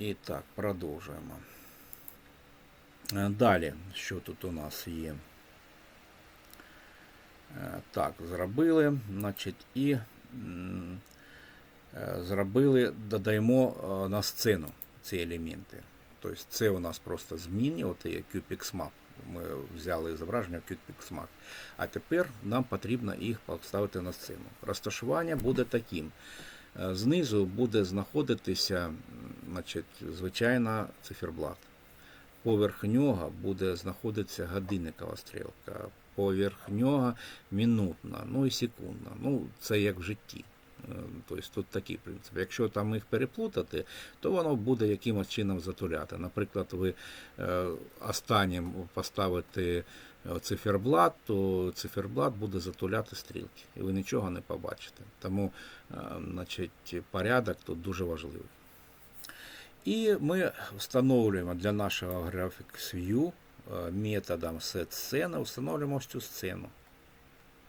І так, продовжуємо. Е, Далі, що тут у нас є? Е, Так, зробили, значить, і е, зробили, додаємо на сцену ці елементи. Тобто це у нас просто змінні, от є QPX Map. Ми взяли зображення QPX Map. А тепер нам потрібно їх поставити на сцену. Розташування буде таким. Е, Знизу буде знаходитися значить, звичайна циферблат. Поверх нього буде знаходитися годинникова стрілка, поверх нього минутна, ну і секундна. Ну, це як в житті. Е, Тобто тут такий принцип. Якщо там їх переплутати, то воно буде якимось чином затуляти. Наприклад, ви е, останнім поставите е, циферблат, то циферблат буде затуляти стрілки, і ви нічого не побачите. Тому значить, порядок тут дуже важливий. І ми встановлюємо для нашого Graphics View е, методом setScene, встановлюємо ось цю сцену,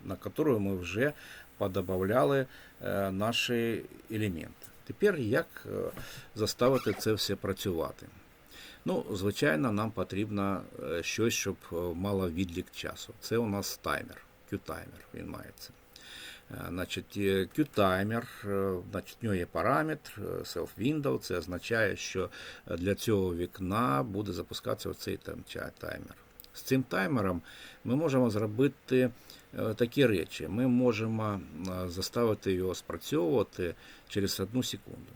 на яку ми вже подобавляли е, наші елементи. Тепер як е, заставити це все працювати? Ну, звичайно, нам потрібно щось, щоб мало відлік часу. Це у нас таймер, Q-таймер, він мається. Е, Значить, Q-таймер, е, значить, в нього є параметр е, self-window, це означає, що для цього вікна буде запускатися оцей там таймер. З цим таймером ми можемо зробити такі речі. Ми можемо заставити його спрацьовувати через одну секунду.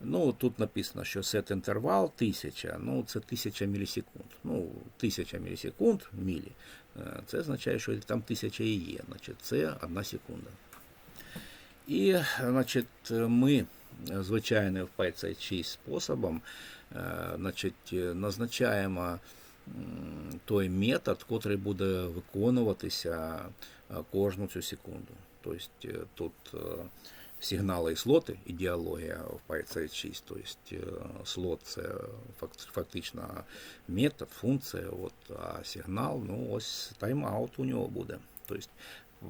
Ну, тут написано, що set інтервал 1000, ну це 1000 мілісекунд. Ну, 1000 мілісекунд, мілі. е, Це означає, що там 1000 і є, значить це одна секунда. І, значить, ми звичайним в PyC способом е, значить, назначаємо той метод, який буде виконуватися е, кожну цю секунду. Тобто тут сигнали і слоти, ідеологія в PyC 6, тобто е, слот це фактично метод, функція, от, а сигнал, ну ось тайм-аут у нього буде. Тобто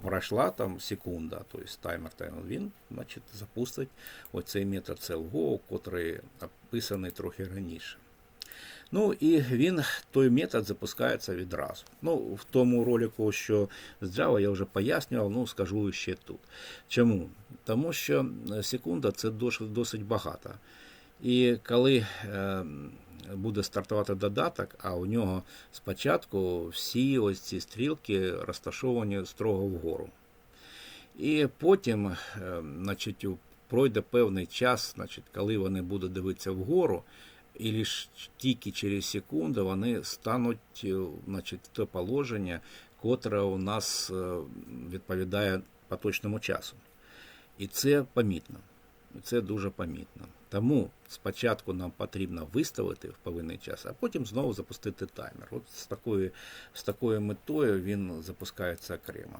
пройшла там секунда, тобто таймер таймер, він значить, запустить оцей метод CellGo, який описаний трохи раніше. Ну і він, той метод запускається відразу. Ну, в тому ролику, що з Java я вже пояснював, ну скажу ще тут. Чому? Тому що е, секунда це досить, багато. І коли е, буде стартувати додаток, а у нього спочатку всі ось ці стрілки розташовані строго вгору. І потім, е, значить, пройде певний час, значить, коли вони будуть дивитися вгору, і лише тільки через секунду вони стануть значить, в те положення, котре у нас відповідає поточному часу. І це помітно. Це дуже помітно. Тому спочатку нам потрібно виставити в повинний час, а потім знову запустити таймер. От з такою, з такою метою він запускається окремо.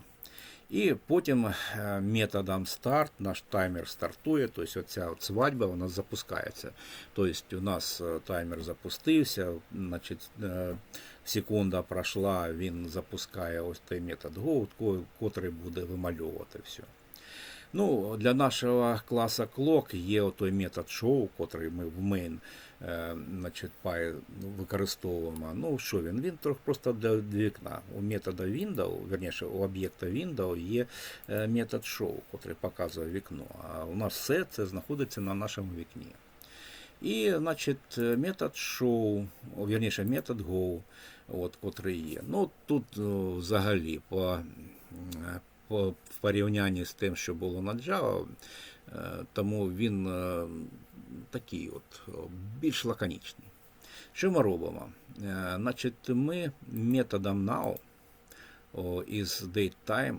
І потім е, методом старт наш таймер стартує, тобто оця свадьба у нас запускається. Тобто у нас е, таймер запустився, значить, е, секунда пройшла, він запускає ось той метод Go, ко- котрий буде вимальовувати все. Ну, для нашого класу Clock є той метод show, котрий ми в е, значить, Py використовуємо. Ну, що він? Він трохи просто для вікна. У метода window, верніше, у об'єкта window є е, метод show, котрий показує вікно. А у нас все це знаходиться на нашому вікні. І, значить, е, метод show, о, вірніше, метод go, от, котрий є. Ну, тут взагалі по в порівнянні з тим, що було на Java, е, тому він е, такий от, більш лаконічний. Що ми робимо? Е, Значить, ми методом now із datetime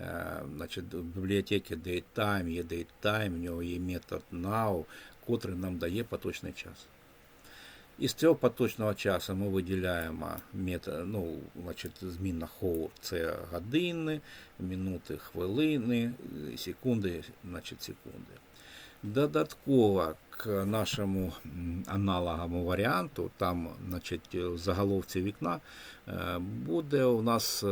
Е, Значить, в бібліотеці datetime є datetime, в нього є метод now, котрий нам дає поточний час. Із цього поточного часу ми виділяємо метод, ну, значить, змінна hour – це години, минути, хвилини, секунди, значить, секунди. Додатково к нашому аналоговому варіанту, там, значить, в заголовці вікна е, буде у нас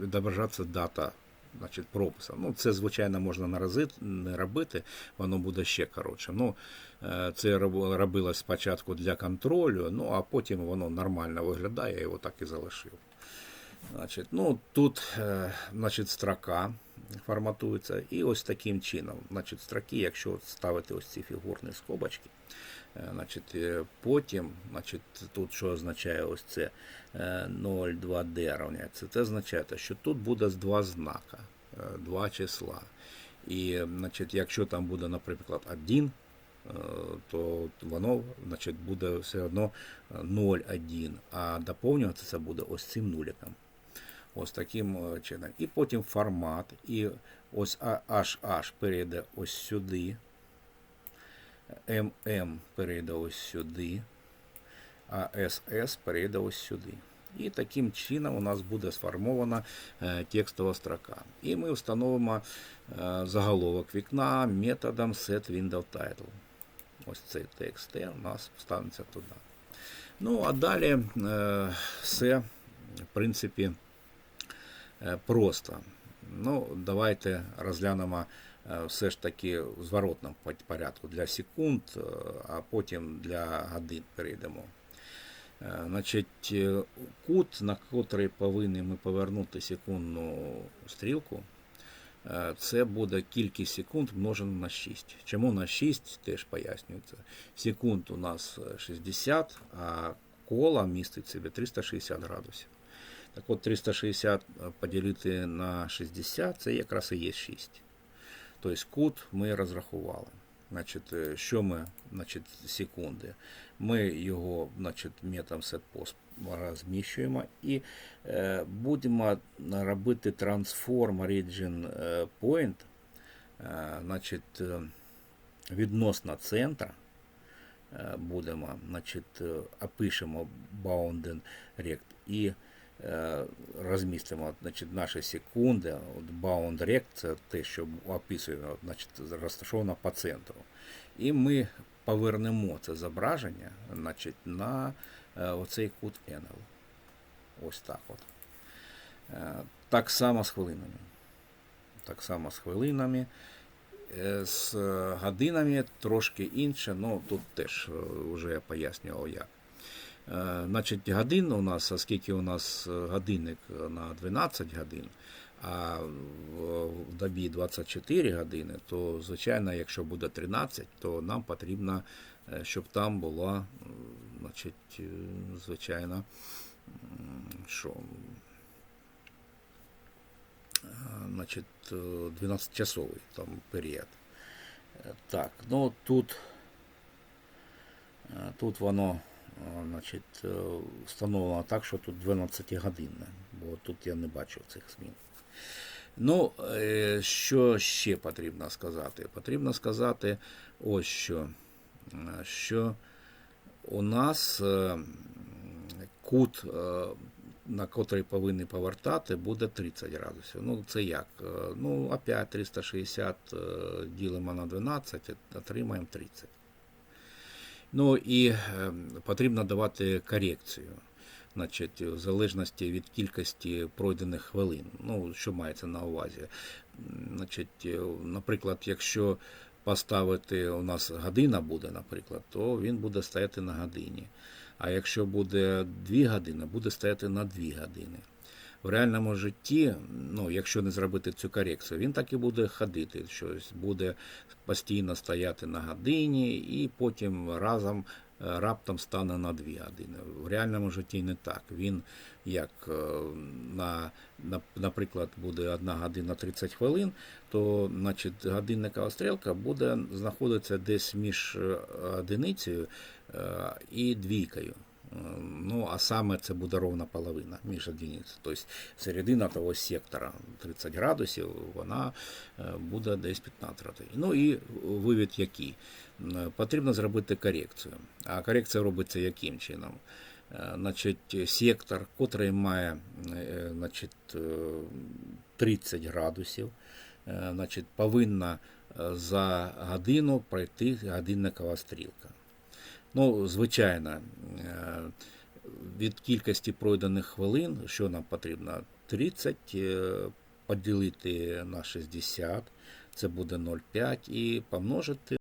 відображатися дата значить, прописом. Ну, це, звичайно, можна не робити, воно буде ще коротше. Ну, е, це робилось спочатку для контролю, ну а потім воно нормально виглядає, я його так і залишив. Значить, ну, тут е, значить, строка форматується і ось таким чином. Значить, строки, якщо ставити ось ці фігурні скобочки, значить, е, потім, значить, тут що означає ось це е, 0,2D равняється, це означає, що тут буде два знака, е, два числа. І значить, якщо там буде, наприклад, 1, е, то воно значить, буде все одно е, 0,1, а доповнюватися це буде ось цим нуликом. Ось таким е, чином. І потім формат. І ось HH перейде ось сюди. MM перейде ось сюди. А SS перейде ось сюди. І таким чином у нас буде сформована е, текстова строка. І ми встановимо е, заголовок вікна методом setWindowTitle. Ось цей текст у нас станеться туди. Ну, а далі е, все, в принципі, просто. Ну, давайте розглянемо все ж таки в зворотному порядку для секунд, е, а потім для годин перейдемо. Е, Значить, е, кут, на котрий повинні ми повернути секундну стрілку, е, це буде кількість секунд множено на 6. Чому на 6, теж пояснюється. Секунд у нас е, 60, а кола містить собі 360 градусів. Так от 360 поділити на 60, це якраз і є 6. Тобто кут ми розрахували. Значить, е, що ми, значить, секунди. Ми його, значить, методом setpost розміщуємо і е, будемо робити transform origin е, point, е, значить, е, відносно центра. Будемо, значить, опишемо bounding rect і е, розмістимо значить, наші секунди. От bound rect це те, що описуємо, значить, розташовано по центру. І ми повернемо це зображення значить, на е, оцей кут Enel. Ось так от. Е, Так само з хвилинами. Так само з хвилинами. З годинами трошки інше, ну тут теж вже я пояснював як. Е, Значить, годин у нас, оскільки у нас е, годинник на 12 годин, а в добі 24 години, то звичайно, якщо буде 13, то нам потрібно, е, щоб там була, значить, е, звичайно, що е, значить, 12-часовий там період. Е, Так, ну тут, е, тут воно е, значить, е, встановлено так, що тут 12 годинне, бо тут я не бачив цих змін. Ну, е, що ще потрібно сказати? Потрібно сказати ось що, е, що у нас кут, на котрий повинні повертати, буде 30 градусів. Ну, це як? Ну, опять 360 е, ділимо на 12, отримаємо 30. Ну і е, потрібно давати корекцію. Значить, в залежності від кількості пройдених хвилин. Ну, що мається на увазі? Значить, е, наприклад, якщо поставити у нас година буде, наприклад, то він буде стояти на годині. А якщо буде 2 години, буде стояти на 2 години. В реальному житті, ну, якщо не зробити цю корекцію, він так і буде ходити, щось буде постійно стояти на годині і потім разом е, раптом стане на 2 години. В реальному житті не так. Він як е, на, на наприклад, буде 1 година 30 хвилин, то значить, годинникова стрілка буде знаходитися десь між е, одиницею і двійкою. Е, Ну, а саме це буде ровна половина між одиницею. Тобто середина того сектора 30 градусів, вона е, буде десь 15. Ну і вивід який? Потрібно зробити корекцію. А корекція робиться яким чином? Е, Значить, сектор, котрий має е, значить, е, 30 градусів, значить, повинна за годину пройти годинникова стрілка. Ну, звичайно, е, від кількості пройдених хвилин, що нам потрібно? 30 е, поділити на 60, це буде 0,5 і помножити